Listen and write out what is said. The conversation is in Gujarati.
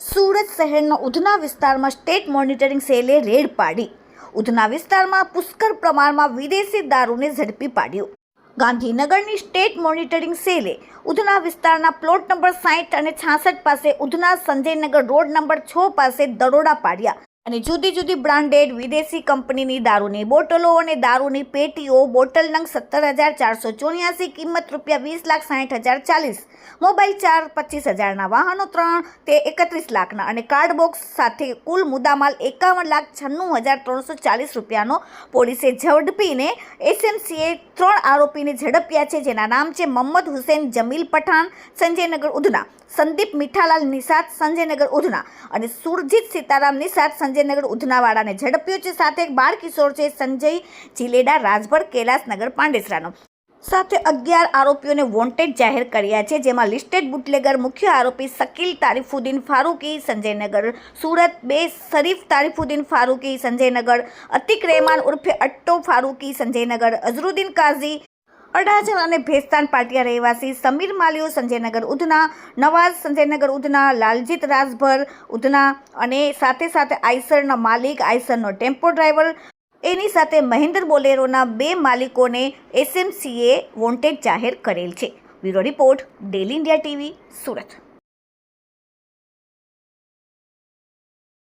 સુરત શહેરના ઉધના વિસ્તારમાં સ્ટેટ મોનિટરિંગ સેલે રેડ પાડી. ઉધના વિસ્તારમાં પુષ્કળ પ્રમાણમાં વિદેશી દારૂને ઝડપી પાડ્યો. ગાંધીનગરની સ્ટેટ મોનિટરિંગ સેલે ઉધના વિસ્તારના પ્લોટ નંબર સાઠ અને છાસઠ પાસે ઉધના સંજયનગર રોડ નંબર છ પાસે દરોડા પાડ્યા. અને જુદી જુદી બ્રાન્ડેડ વિદેશી કંપનીની દારૂની બોટલો અને દારૂની પેટીઓ, બોટલ નંગ સત્તર હજાર ચારસો ચોર્યાસી, કિંમત રૂપિયા વીસ લાખ સાઠ હજાર ચાલીસ. મોબાઈલ ચાર પચીસ હજારના વાહનો ત્રણ, તે એકત્રીસ લાખના. અને કાર્ડ બોક્સ સાથે કુલ મુદ્દામાલ એકાવન લાખ છન્નું હજાર ત્રણસો ચાલીસ રૂપિયાનો. પોલીસે ઝડપીને એસએમસીએ ત્રણ આરોપીને ઝડપ્યા છે, જેના નામ છે મોહમ્મદ હુસેન જમીલ પઠાણ, સંજયનગર ઉધના. સંદીપ મીઠાલાલ નિષાદ સંજયનગર ઉધના. અને સુરજીત સીતારામ નિષાદ સંજયનગર ઉધનાવાળાને ઝડપ્યો છે. સાથે એક કિશોર છે, સંજય ચિલેડા રાજભર કૈલાસનગર, પાંડેસરાનો. સાથે અગિયાર આરોપીઓને વોન્ટેડ જાહેર કર્યા છે, જેમાં લિસ્ટેડ બુટલેગર, મુખ્ય આરોપી શકીલ તારીફુદ્દીન ફારૂકી, સંજયનગર સુરત બે શરીફ તારીફુદ્દીન ફારૂકી, સંજયનગર અતિક રહેમાન ઉર્ફે અટ્ટો ફારૂકી, સંજયનગર અઝરુદ્દીન કાઝી અડાજણ અને ભેસ્તાન પાટિયા રહેવાસી સમીર માલિયો, સંજયનગર ઉધના, નવાઝ, સંજયનગર ઉધના, લાલજીત રાજભર ઉધના અને સાથે સાથે આઈસરના માલિક, આઈસરનો ટેમ્પો ડ્રાઈવર. એની સાથે મહેન્દ્ર બોલેરોના બે માલિકોને એસએમસીએ વોન્ટેડ જાહેર કરેલ છે. Bureau report daily India TV, Surat.